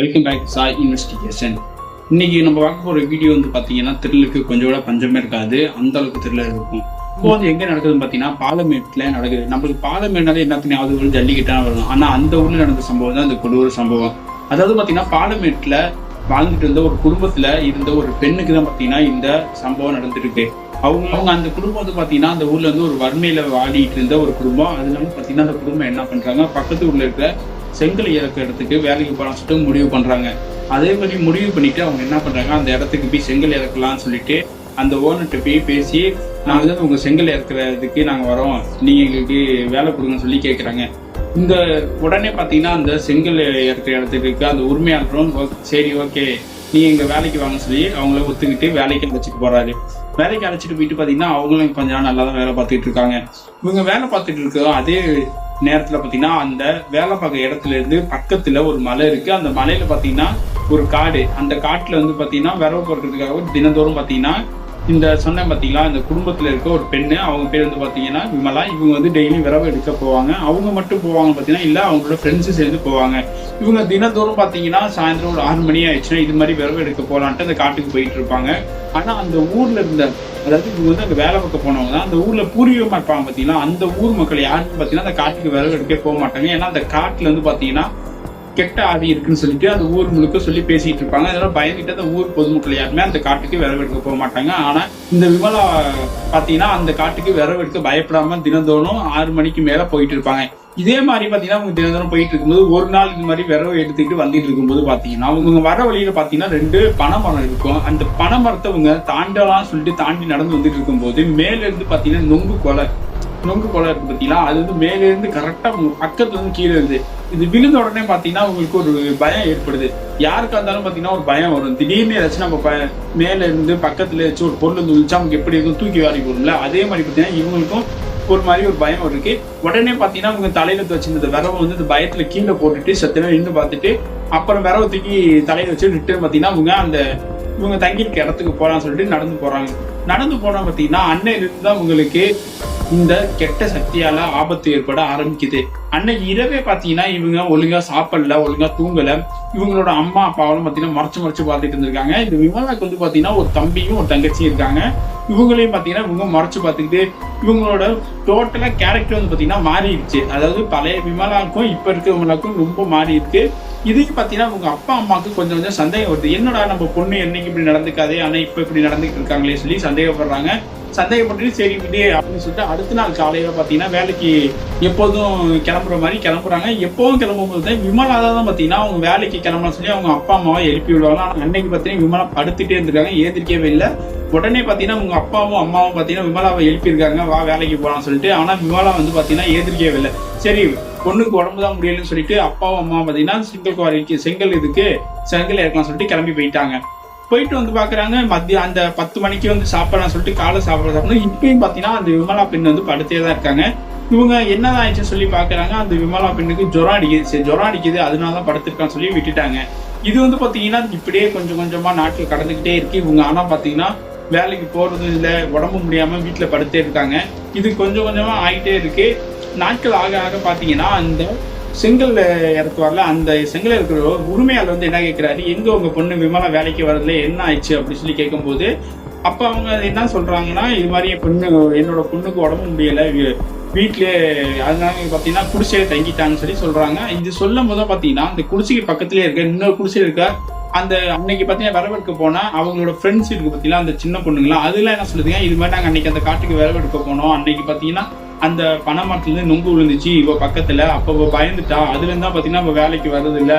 Welcome back Sai investigation இன்னைக்கு நம்ம பார்க்க போற வீடியோ வந்து பாத்தீங்கன்னா த்ரில்லுக்கு கொஞ்சம் கூட பஞ்சமே இருக்காது. அந்த அளவுக்கு த்ரில்லர் இருக்கும். இப்போ வந்து எங்க நடக்குதுன்னு பாத்தீங்கன்னா பாலமேட்ல நடக்குது. நம்மளுக்கு பாலமேட்னாலே என்ன அது ஒரு ஜல்லிக்கட்டா வரும் ஆனா அந்த ஊர்ல நடந்த சம்பவம் தான் அந்த கொடூர சம்பவம். அதாவது பாத்தீங்கன்னா பாலமேட்ல வாழ்ந்துட்டு இருந்த ஒரு குடும்பத்துல இருந்த ஒரு பெண்ணுக்கு தான் பாத்தீங்கன்னா இந்த சம்பவம் நடந்திருக்கு. அவங்க அவங்க அந்த குடும்பம் வந்து பாத்தீங்கன்னா அந்த ஊர்ல இருந்து ஒரு வறுமையில வாடிட்டு இருந்த ஒரு குடும்பம். அது வந்து பாத்தீங்கன்னா அந்த குடும்பம் என்ன பண்றாங்க பக்கத்து ஊர்ல இருக்கிற செங்கல் இறக்க இடத்துக்கு வேலைக்கு போகலாம்னு சொல்லிட்டு முடிவு பண்ணுறாங்க அதே மாதிரி முடிவு பண்ணிட்டு அவங்க என்ன பண்ணுறாங்க அந்த இடத்துக்கு போய் செங்கல் இறக்கலாம்னு சொல்லிட்டு அந்த ஓனர்கிட்ட போய் பேசி நாங்கள் தான் உங்கள் செங்கல் இறக்குறதுக்கு நாங்கள் வரோம். நீங்கள் எங்களுக்கு வேலை கொடுங்கன்னு சொல்லி கேட்குறாங்க இந்த உடனே பார்த்தீங்கன்னா அந்த செங்கல் இறக்குற இடத்துக்கு அந்த உரிமையாளரும் "ஓ, சரி ஓகே. நீ எங்கள் வேலைக்கு வாங்க சொல்லி அவங்கள ஒத்துக்கிட்டு வேலைக்கு அழைச்சிட்டு போகிறாரு வேலைக்கு அழைச்சிட்டு போயிட்டு பார்த்தீங்கன்னா அவங்களும் கொஞ்ச நாள் நல்லா தான் வேலை பார்த்துட்டு இருக்காங்க. இவங்க வேலை பார்த்துட்டு இருக்க அதே நேரத்துல பாத்தீங்கன்னா அந்த வேலை பார்க்க இடத்துல இருந்து பக்கத்துல ஒரு மலை இருக்கு. அந்த மலையில பாத்தீங்கன்னா ஒரு காடு. அந்த காட்டுல வந்து பாத்தீங்கன்னா விரவு பொறுக்கிறதுக்காக தினந்தோறும் பாத்தீங்கன்னா இந்த சொன்னேன் பார்த்தீங்களா இந்த குடும்பத்தில் இருக்க ஒரு பெண்ணு அவங்க பேர் வந்து பார்த்தீங்கன்னா விமலா. இவங்க வந்து டெய்லி விரவு எடுக்க போவாங்க. அவங்க மட்டும் போவாங்க பார்த்தீங்கன்னா இல்லை அவங்களோட ஃப்ரெண்ட்ஸு சேர்ந்து போவாங்க. இவங்க தினந்தோறும் பார்த்தீங்கன்னா சாயந்தரம் ஒரு ஆறு மணி ஆயிடுச்சுன்னா இது மாதிரி விரவு எடுக்க போகலான்ட்டு அந்த காட்டுக்கு போயிட்டு இருப்பாங்க. ஆனால் அந்த ஊரில் இருந்த அதாவது இவங்க வந்து அங்கே வேலை பார்க்க போனவங்க தான் அந்த ஊரில் பூர்வீகமாக இருப்பாங்க பார்த்தீங்கன்னா அந்த ஊர் மக்கள் யாருன்னு பார்த்தீங்கன்னா அந்த காட்டுக்கு விரவு எடுக்க போக மாட்டாங்க. ஏன்னா அந்த காட்டில் வந்து பார்த்தீங்கன்னா கெட்ட ஆவி இருக்குன்னு சொல்லிட்டு அந்த ஊர் முழுக்க சொல்லி பேசிட்டு இருப்பாங்க. அதெல்லாம் பயந்துட்டு அந்த ஊர் பொதுமக்கள் யாருமே அந்த காட்டுக்கு விரவெடுக்க போக மாட்டாங்க. ஆனா இந்த விமலா பாத்தீங்கன்னா அந்த காட்டுக்கு விரவெடுக்க பயப்படாம தினந்தோறும் ஆறு மணிக்கு மேல போயிட்டு இருப்பாங்க. இதே மாதிரி பாத்தீங்கன்னா அவங்க தினந்தோறும் போயிட்டு இருக்கும்போது ஒரு நாள் இந்த மாதிரி விரவு எடுத்துக்கிட்டு வந்துட்டு இருக்கும்போது பாத்தீங்கன்னா அவங்க வர வழியில பாத்தீங்கன்னா ரெண்டு பனைமரம் இருக்கும். அந்த பனைமரத்தை அவங்க தாண்டலாம் சொல்லிட்டு தாண்டி நடந்து வந்துட்டு இருக்கும்போது மேல இருந்து பாத்தீங்கன்னா நொங்கு கொலை. நொங்கு கொலை இருக்கு பார்த்தீங்களா? அது வந்து மேலே இருந்து கரெக்டாக பக்கத்துல இருந்து கீழே இருந்து இது விழுந்த உடனே பார்த்தீங்கன்னா உங்களுக்கு ஒரு பயம் ஏற்படுது. யாருக்கா இருந்தாலும் பார்த்தீங்கன்னா ஒரு பயம் வரும். திடீர்னு ஏதாச்சும் நம்ம ப- மேல இருந்து பக்கத்துல ஏதாச்சும் ஒரு பொருள் வந்து விழிச்சா அவங்க எப்படி இருக்கும் தூக்கி வாரி போடும்ல? அதே மாதிரி பார்த்தீங்கன்னா இவங்களுக்கும் ஒரு மாதிரி ஒரு பயம் இருக்கு. உடனே பார்த்தீங்கன்னா அவங்க தலையில வச்சிருந்த விரவை வந்து இந்த பயத்துல கீழே போட்டுட்டு சத்தியம் நின்று பார்த்துட்டு அப்புறம் விரவை தூக்கி தலையில வச்சு ரிட்டர்ன் பார்த்தீங்கன்னா அவங்க அந்த இவங்க தங்கியிருக்க இடத்துக்கு போகலான்னு சொல்லிட்டு நடந்து போறாங்க. நடந்து போனா பார்த்தீங்கன்னா அன்னையிலிருந்து தான் உங்களுக்கு இந்த கெட்ட சக்தியால ஆபத்து ஏற்பட ஆரம்பிக்குது. அன்னைக்கு இரவே பாத்தீங்கன்னா இவங்க ஒழுங்கா சாப்பிடல ஒழுங்கா தூங்கல. இவங்களோட அம்மா அப்பாவும் பாத்தீங்கன்னா மறைச்சு மறைச்சு பார்த்துட்டு இருந்திருக்காங்க. இந்த விமலாக்கு வந்து பாத்தீங்கன்னா ஒரு தம்பியும் ஒரு தங்கச்சியும் இருக்காங்க. இவங்களையும் பாத்தீங்கன்னா இவங்க மறைச்சு பார்த்துக்கிட்டு இவங்களோட டோட்டலா கேரக்டர் வந்து பாத்தீங்கன்னா மாறிடுச்சு. அதாவது பழைய விமலாக்கும் இப்ப இருக்கிற விமலாக்கும் ரொம்ப மாறி இதையும் இதுக்கு பாத்தீங்கன்னா உங்க அப்பா அம்மாவுக்கு கொஞ்சம் கொஞ்சம் சந்தேகம் வருது. என்னடா நம்ம பொண்ணு என்னைக்கு இப்படி நடந்துக்காதே ஆனால் இப்போ இப்படி நடந்துகிட்டு இருக்காங்களே சொல்லி சந்தேகப்படுறாங்க. சந்தேகப்பட்டு சரி விடு அப்படின்னு சொல்லிட்டு அடுத்த நாள் காலையில் பார்த்தீங்கன்னா வேலைக்கு எப்போதும் கிளம்புற மாதிரி கிளம்புறாங்க. எப்போதும் கிளம்பும்போது தான் விமலா தான் பார்த்தீங்கன்னா அவங்க வேலைக்கு கிளம்பலாம் சொல்லி அவங்க அப்பா அம்மாவை எழுப்பி விடுவாங்க. ஆனால் அன்னைக்கு பார்த்தீங்கன்னா விமலா படுத்துட்டே இருந்திருக்காங்க. ஏந்திரிக்கவே இல்லை. உடனே பார்த்தீங்கன்னா உங்க அப்பாவும் அம்மாவும் பார்த்தீங்கன்னா விமலாவை எழுப்பியிருக்காங்க. வா வேலைக்கு போகலாம்னு சொல்லிட்டு. ஆனால் விமலா வந்து பார்த்தீங்கன்னா ஏந்திரிக்கவே இல்லை. சரி பொண்ணுக்கு உடம்பு தான் முடியலன்னு சொல்லிட்டு அப்பாவும் அம்மாவும் பார்த்தீங்கன்னா செங்கல் குவாரிக்கு செங்கல் இதுக்கு செங்கல் இறக்கலாம் சொல்லிட்டு கிளம்பி போயிட்டாங்க. போயிட்டு வந்து பார்க்குறாங்க மத்திய அந்த பத்து மணிக்கு வந்து சாப்பிடலாம் சொல்லிட்டு காலை சாப்பிட சாப்பிடணும் இப்பயும் பார்த்தீங்கன்னா அந்த விமலா பெண் வந்து படுத்தே தான் இருக்காங்க. இவங்க என்னதான் ஆயிடுச்சு சொல்லி பார்க்குறாங்க அந்த விமலா பெண்ணுக்கு ஜுரம் அடிக்குது சரி ஜுரம் அடிக்குது அதனால தான் படுத்திருக்கான்னு சொல்லி விட்டுட்டாங்க. இது வந்து பார்த்தீங்கன்னா இப்படியே கொஞ்சம் கொஞ்சமாக நாட்கள் கடந்துக்கிட்டே இருக்கு. இவங்க ஆனால் பார்த்தீங்கன்னா வேலைக்கு போகிறது இல்லை உடம்பு முடியாமல் வீட்டில் படுத்தே இருக்காங்க. இது கொஞ்சம் கொஞ்சமாக ஆகிட்டே இருக்கு. நாட்கள் ஆக ஆக பார்த்தீங்கன்னா அந்த செங்கல் இறக்குவார்ல அந்த செங்கல் இருக்கிற உரிமையாளர் வந்து என்ன கேட்குறாரு? எங்கே உங்கள் பொண்ணு விமானம் வேலைக்கு வரதுல என்ன ஆயிடுச்சு அப்படின்னு சொல்லி கேட்கும்போது அப்போ அவங்க என்ன சொல்கிறாங்கன்னா இது மாதிரி என் பொண்ணு என்னோட பொண்ணுக்கு உடம்பு முடியலை வீ- அதனால பார்த்தீங்கன்னா குடிசையில தங்கிட்டாங்கன்னு சொல்லி சொல்கிறாங்க இது சொல்லும் போது பார்த்தீங்கன்னா அந்த குடிசைக்கு பக்கத்துலேயே இருக்க இன்னொரு குடிசை இருக்க அந்த அன்னைக்கு பார்த்தீங்கன்னா வரவேற்க போனால் அவங்களோட ஃப்ரெண்ட்ஸ் இருக்கு பார்த்தீங்கன்னா அந்த சின்ன பொண்ணுங்களாம். அதெல்லாம் என்ன சொல்லுதுங்க இது மாதிரி நாங்கள் அன்னைக்கு அந்த காட்டுக்கு வரவேற்க போனோம். அன்னைக்கு பார்த்தீங்கன்னா அந்த பனை மரத்துலேருந்து நொங்கு விழுந்துச்சு. இவ பக்கத்துல. அப்ப இவ பயந்துட்டா. அதுல இருந்தா பாத்தீங்கன்னா இவ வேலைக்கு வர்றது இல்ல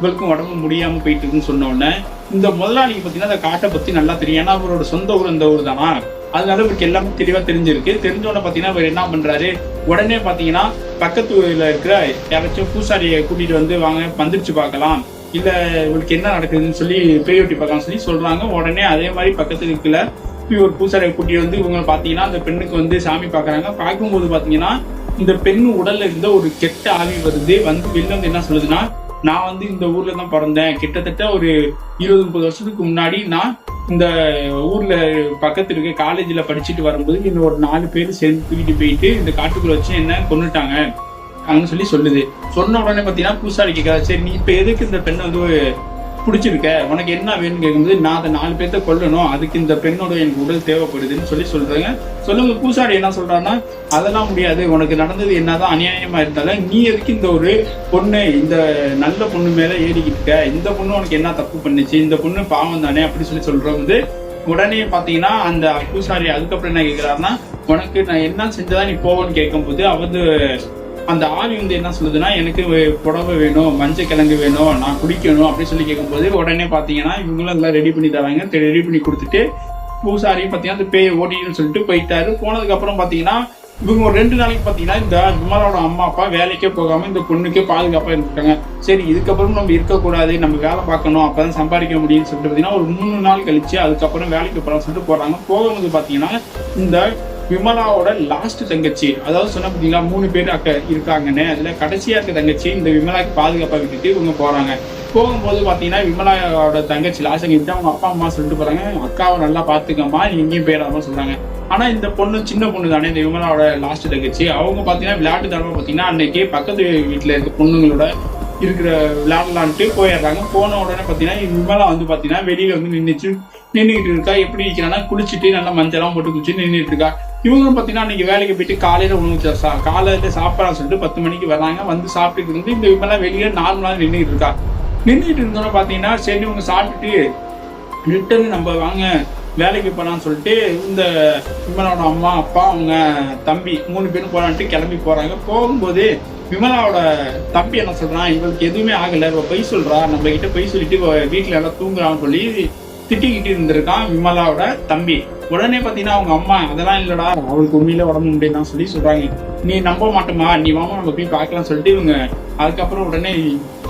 இவளுக்கும் உடம்பு முடியாம போயிட்டு இருக்குன்னு சொன்ன உடனே இந்த முதலாளிக்கு பாத்தீங்கன்னா அந்த காட்டை பத்தி நல்லா தெரியும். ஏன்னா அவரோட சொந்த ஊர் இந்த ஊர் தானா? அதனால இவருக்கு எல்லாமே தெளிவா தெரிஞ்சிருக்கு. தெரிஞ்ச உடனே பாத்தீங்கன்னா இவர் என்ன பண்றாரு? உடனே பாத்தீங்கன்னா பக்கத்து ஊர்ல இருக்கிற யாராச்சும் பூசாரியை கூட்டிட்டு வந்து வாங்க பந்திரிச்சு பார்க்கலாம். இல்ல இவளுக்கு என்ன நடக்குதுன்னு சொல்லி பேய் ஒட்டி பார்க்கலாம்னு சொல்லி சொல்றாங்க. உடனே அதே மாதிரி பக்கத்துல இருக்குல்ல அப்படி ஒரு பூசாரியை கூட்டி வந்து இவங்க பார்த்தீங்கன்னா அந்த பெண்ணுக்கு வந்து சாமி பார்க்குறாங்க பார்க்கும்போது பார்த்தீங்கன்னா இந்த பெண் உடல்ல இருந்த ஒரு கெட்ட ஆவி வருது. வந்து வெளில வந்து என்ன சொல்லுதுன்னா நான் வந்து இந்த ஊர்ல தான் பிறந்தேன். கிட்டத்தட்ட ஒரு இருபது முப்பது வருஷத்துக்கு முன்னாடி நான் இந்த ஊர்ல பக்கத்துல இருக்க காலேஜ்ல படிச்சுட்டு வரும்போது இன்னும் ஒரு நாலு பேர் சேர்ந்து தூக்கிட்டு போயிட்டு இந்த காட்டுக்குள்ள வச்சு என்ன கொன்னுட்டாங்க. அப்படின்னு சொல்லி சொல்லுது. சொன்ன உடனே பார்த்தீங்கன்னா பூசாரி கேட்காது சரி நீ இப்போ எதுக்கு இந்த பெண்ணை வந்து பிடிச்சிருக்க? உனக்கு என்ன வேணும்னு கேட்கும்போது நான் அதை நாலு பேர்த்த கொல்லணும். அதுக்கு இந்த பெண்ணோட எனக்கு உடல் தேவைப்படுதுன்னு சொல்லி சொல்றாங்க. சொல்லுங்க பூசாரி என்ன சொல்றான்னா அதெல்லாம் முடியாது. உனக்கு நடந்தது என்னதான் அநியாயமா இருந்தாலும் நீ எதுக்கு இந்த ஒரு பொண்ணு இந்த நல்ல பொண்ணு மேல ஏறிக்கிட்டு இருக்க? இந்த பொண்ணு உனக்கு என்ன தப்பு பண்ணுச்சு? இந்த பொண்ணு பாவம் தானே? அப்படின்னு சொல்லி சொல்றது உடனே பாத்தீங்கன்னா அந்த பூசாரி அதுக்கப்புறம் என்ன கேட்கிறாருன்னா உனக்கு நான் என்ன செஞ்சதா நீ போவோன்னு கேட்கும்போது அவர் அந்த ஆவி வந்து என்ன சொல்லுதுன்னா எனக்கு வே- புடவை வேணும் மஞ்சள் கிழங்கு வேணும் நான் குடிக்கணும் அப்படின்னு சொல்லி கேட்கும்போது உடனே பார்த்தீங்கன்னா இவங்களும் எல்லாம் ரெடி பண்ணி தராங்க. ரெடி பண்ணி கொடுத்துட்டு பூசாரியும் பார்த்தீங்கன்னா அந்த பேயை ஓட்டின்னு சொல்லிட்டு போயிட்டாரு. போனதுக்கப்புறம் பார்த்தீங்கன்னா இவங்க ஒரு ரெண்டு நாளைக்கு பார்த்தீங்கன்னா இந்த விமலோட அம்மா அப்பா வேலைக்கே போகாம இந்த பொண்ணுக்கே பாதுகாப்பாக இருந்திருக்காங்க சரி இதுக்கப்புறம் நம்ம இருக்கக்கூடாது நம்ம வேலை பார்க்கணும் அப்போ தான் சம்பாதிக்க முடியும்னு சொல்லிட்டு பார்த்தீங்கன்னா ஒரு மூணு நாள் கழிச்சு அதுக்கப்புறம் வேலைக்கு போறான்னு சொல்லிட்டு போகிறாங்க போகும்போது பார்த்தீங்கன்னா இந்த விமலாவோட லாஸ்ட் தங்கச்சி. அதாவது சொன்ன பார்த்தீங்களா மூணு பேர் அக்க இருக்காங்கன்னு. அதில் கடைசியாக இருக்க தங்கச்சி இந்த விமலாக்கு பாதுகாப்பாக விட்டுட்டு இவங்க போகிறாங்க போகும்போது பார்த்தீங்கன்னா விமலாவோட தங்கச்சி லாஸ்ட் தங்கச்சி அவங்க அப்பா அம்மா சொல்லிட்டு போகிறாங்க அக்காவை நல்லா பார்த்துக்கம்மா நீ எங்கேயும் போயிடாம சொல்கிறாங்க ஆனால் இந்த பொண்ணு சின்ன பொண்ணு தானே இந்த விமலாவோட லாஸ்ட் தங்கச்சி. அவங்க பார்த்தீங்கன்னா விளையாட்டு தரமாக பார்த்தீங்கன்னா அன்னைக்கு பக்கத்து வீட்டில் இருக்க பொண்ணுங்களோட இருக்கிற விளையாடலான்ட்டு போயிடுறாங்க. போன உடனே பார்த்தீங்கன்னா விமலா வந்து பார்த்தீங்கன்னா வெளியில் வந்து நின்றுச்சு நின்றுக்கிட்டு இருக்கா எப்படி இருக்கிறான்னா குளிச்சுட்டு நல்லா மஞ்சள்லாம் போட்டு குளிச்சு நின்றுட்டு இருக்கா. இவங்களும் பார்த்தீங்கன்னா அன்னைக்கு வேலைக்கு போயிட்டு காலையில் உணவு சா- காலையில் சாப்பிட்றான்னு சொல்லிட்டு பத்து மணிக்கு வராங்க. வந்து சாப்பிட்டுட்டு இருந்து இந்த விமலா வெளியே நார்மலாக நின்றுட்டு இருக்கா. நின்றுட்டு இருந்தோட பார்த்தீங்கன்னா சரி இவங்க சாப்பிட்டுட்டு ரிட்டர்ன் நம்ம வாங்க வேலைக்கு போகலான்னு சொல்லிட்டு இந்த விமலாவோட அம்மா அப்பா அவங்க தம்பி மூணு பேரும் போகலான்ட்டு கிளம்பி போகிறாங்க போகும்போது விமலாவோட தம்பி என்ன சொல்கிறான் இவளுக்கு எதுவுமே ஆகலை இவ பொய் சொல்கிறா நம்ம கிட்ட பொய் சொல்லிட்டு வீட்டில் எல்லாம் தூங்குறான்னு சொல்லி திட்டிக்கிட்டு இருந்திருக்கான் விமலாவோட தம்பி. உடனே பாத்தீங்கன்னா அவங்க அம்மா அதெல்லாம் இல்லடா அவளுக்கு உண்மையில உடம்பு முடியும் சொல்லி சொல்றாங்க. நீ நம்ப மாட்டோமா நீ வாமா நம்ம போய் பார்க்கலாம் சொல்லிட்டு இவங்க அதுக்கப்புறம் உடனே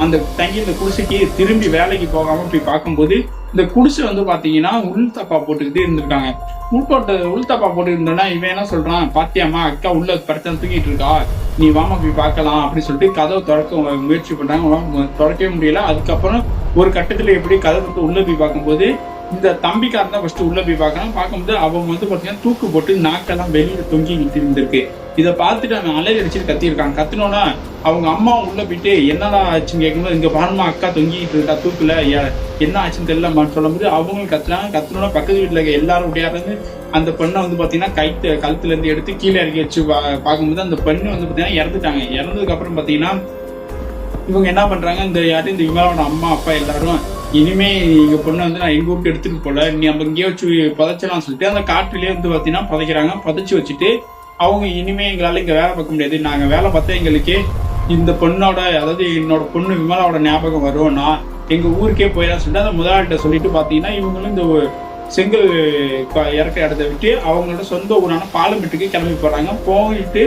அந்த தங்கி இந்த குடிசைக்கு திரும்பி வேலைக்கு போகாம போய் பார்க்கும்போது இந்த குடிசை வந்து பாத்தீங்கன்னா உள் தப்பா போட்டுக்கிட்டு இருந்திருக்காங்க. உள்போட்ட உள் தப்பா போட்டு இருந்தோன்னா இவன் என்ன சொல்றான் பாத்தியாமா அக்கா உள்ள படுத்த தூக்கிட்டு இருக்கா நீ வாமா போய் பார்க்கலாம் அப்படின்னு சொல்லிட்டு கதவை திறக்க முயற்சி பண்றாங்க. திறக்கவே முடியல. அதுக்கப்புறம் ஒரு கட்டத்தில் எப்படி கதை வந்து உள்ளே போய் பார்க்கும்போது இந்த தம்பிக்காரன் தான் ஃபர்ஸ்ட் உள்ளே போய் பார்க்கலாம் பார்க்கும்போது அவங்க வந்து பார்த்தீங்கன்னா தூக்கு போட்டு நாக்கெல்லாம் வெளியில் தொங்கிக்கிட்டு இருந்திருக்கு இதை பார்த்துட்டு அவன் அலை அடிச்சுட்டு கத்திருக்கான் கத்துனோன்னா அவங்க அம்மா உள்ள போயிட்டு என்னடா ஆச்சுன்னு கேட்கும்போது இங்கே பாருமா அக்கா தொங்கிட்டு இருக்கா தூக்கில். என்ன ஆச்சுன்னு தெரியலமான்னு சொல்லும்போது அவங்களும் கத்துனாங்க கத்துனோன்னா பக்கத்து வீட்டில் இருக்க எல்லாரும் உடையாருந்து அந்த பெண்ணை வந்து பார்த்தீங்கன்னா கைத்து கழுத்துலேருந்து எடுத்து கீழே இறக்கி வச்சு பா- பார்க்கும்போது அந்த பெண்ணு வந்து பார்த்தீங்கன்னா இறந்துட்டாங்க. இறந்ததுக்கப்புறம் பார்த்தீங்கன்னா இவங்க என்ன பண்றாங்க? இந்த யாரு இந்த விமலாவோட அம்மா அப்பா எல்லாரும் இனிமே எங்க பொண்ணை வந்து நான் எங்க ஊருக்கு எடுத்துட்டு போல நீ நம்ம இங்கேயே வச்சு புதைச்சலாம் சொல்லிட்டு அந்த காட்டுலயே வந்து பாத்தீங்கன்னா புதைக்கிறாங்க. புதைச்சு வச்சுட்டு அவங்க இனிமே எங்களால இங்க வேலை பார்க்க முடியாது. நாங்க வேலை பார்த்தா எங்களுக்கு இந்த பொண்ணோட அதாவது என்னோட பொண்ணு விமலாவோட ஞாபகம் வரும்னா எங்கள் எங்க ஊருக்கே போயிடலாம் சொல்லிட்டு அந்த முதலாளிகிட்ட சொல்லிட்டு பாத்தீங்கன்னா இவங்களும் இந்த செங்கல் இறக்க இடத்த விட்டு அவங்களோட சொந்த ஊரான பாலமெட்டுக்கு கிளம்பி போறாங்க. போயிட்டு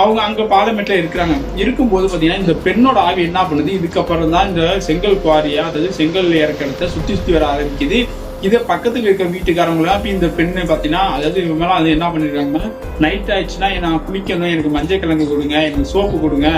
அவங்க அங்க பாலமெட்ல இருக்கிறாங்க. இருக்கும்போது பாத்தீங்கன்னா இந்த பெண்ணோட ஆவி என்ன பண்ணுது? இதுக்கப்புறம் தான் இந்த செங்கல் குவாரியா அதாவது செங்கல் இறக்க இடத்த சுத்தி சுத்தி வர ஆரம்பிக்குது. இதே பக்கத்துக்கு இருக்க வீட்டுக்காரங்களாம் இப்ப இந்த பெண்ணு பாத்தீங்கன்னா அதாவது இவங்க எல்லாம் அது என்ன பண்ணிருக்காங்கன்னா நைட் ஆயிடுச்சுன்னா நான் குளிக்கணும். எனக்கு மஞ்சள் கிழங்கு கொடுங்க. எனக்கு சோப்பு கொடுங்க.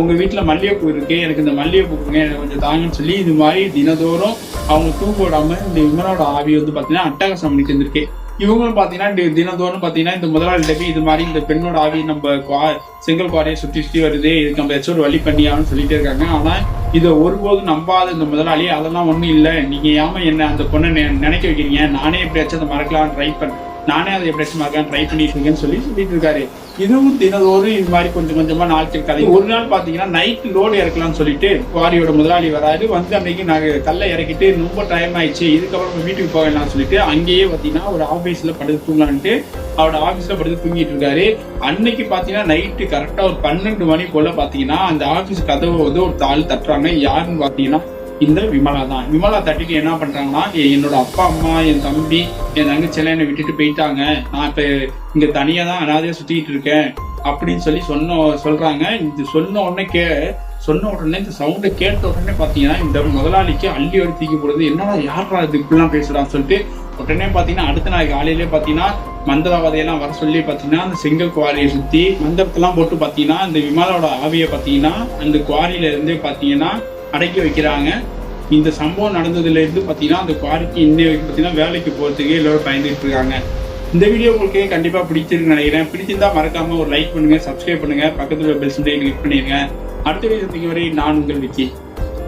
உங்க வீட்டுல மல்லிகைப்பூ இருக்கு. எனக்கு இந்த மல்லிகைப்பூ கொடுங்க. எனக்கு கொஞ்சம் தாங்கன்னு சொல்லி இது மாதிரி தினதோறும் அவங்க தூங்க விடாம இந்த விமலோட ஆவி வந்து பாத்தீங்கன்னா அட்டகாசம் பண்ணிட்டு இருந்திருக்கு. இவங்களும் பாத்தீங்கன்னா தினந்தோறும் பாத்தீங்கன்னா இந்த முதலாளிகிட்ட போய் இது மாதிரி இந்த பெண்ணோட ஆவி நம்ம குவா- செங்கல் குவாரியை சுத்தி சுத்தி வருது. இதுக்கு நம்ம ஏதாச்சும் ஒரு வழி பண்ணியான்னு சொல்லிட்டு இருக்காங்க. ஆனா இதை ஒருபோதும் நம்பாத இந்த முதலாளி அதெல்லாம் ஒண்ணும் இல்லை. நீங்க ஏமா என்ன அந்த பொண்ணை நெ- நினைக்க வைக்கிறீங்க? நானே எப்படியாச்சும் அதை மறக்கலாம் ட்ரை பண்ணுறேன் நானே அதை எப்படி மறக்கலாம் ட்ரை பண்ணிட்டு இருக்கேன்னு சொல்லி சொல்லிட்டு இருக்காரு. இதுவும் தினதோறும் இது மாதிரி கொஞ்சம் கொஞ்சமா நாட்கள் கதை. ஒரு நாள் பாத்தீங்கன்னா நைட் லோடு இறக்கலாம்னு சொல்லிட்டு குவாரியோட முதலாளி வராரு. வந்து அன்னைக்கு நாங்க கல்லை இறக்கிட்டு ரொம்ப டைம் ஆயிடுச்சு. இதுக்கப்புறம் வீட்டுக்கு போகலாம் சொல்லிட்டு அங்கேயே பாத்தீங்கன்னா ஒரு ஆபீஸ்ல படுத்து தூங்கலான்ட்டு அவரோட ஆபீஸ்ல படுத்து தூங்கிட்டு இருக்காரு. அன்னைக்கு பாத்தீங்கன்னா நைட்டு கரெக்டா ஒரு பன்னெண்டு மணி போல பாத்தீங்கன்னா அந்த ஆபீஸ் கதவை வந்து ஒரு தாள் தட்டுறாங்க. யாருன்னு பாத்தீங்கன்னா இந்த விமலா தான். விமலா தட்டிட்டு என்ன பண்றாங்கன்னா என்னோட அப்பா அம்மா என் தம்பி என் தங்கச்சியெல்லாம் என்னை விட்டுட்டு போயிட்டாங்க. நான் இப்ப இங்க தனியா தான் அனாதையா சுத்திக்கிட்டு இருக்கேன் அப்படின்னு சொல்லி சொன்ன சொல்றாங்க. இது சொன்ன உடனே கே சொன்ன உடனே இந்த சவுண்டை கேட்ட உடனே பாத்தீங்கன்னா இந்த முதலாளிக்கு அள்ளி ஒரு தூக்கி போடுது. என்னடா யாரா இது இப்படிலாம் பேசுறான்னு சொல்லிட்டு உடனே பாத்தீங்கன்னா அடுத்த நாள் காலையிலே பாத்தீங்கன்னா மந்திரவாதையெல்லாம் வர சொல்லி பாத்தீங்கன்னா அந்த செங்கல் குவாரியை சுத்தி மந்திரத்தெல்லாம் போட்டு பாத்தீங்கன்னா இந்த விமானோட ஆவியை பாத்தீங்கன்னா அந்த குவாரியில இருந்து பாத்தீங்கன்னா அடக்கி வைக்கிறாங்க. இந்த சம்பவம் நடந்ததுலேருந்து பார்த்தீங்கன்னா அந்த குவாரிக்கு இன்னை வரைக்கும் வேலைக்கு போகிறதுக்கே எல்லோரும் பயந்துகிட்டு இருக்காங்க. இந்த வீடியோ உங்களுக்கு கண்டிப்பாக பிடிச்சிருக்குன்னு நினைக்கிறேன். பிடிச்சிருந்தா மறக்காமல் ஒரு லைக் பண்ணுங்கள் சப்ஸ்கிரைப் பண்ணுங்கள் பக்கத்தில் பெல் சிம்லையும் கிளிக் பண்ணிடுங்க. அடுத்த வீடியோ வரை நான் உங்கள் விக்கி.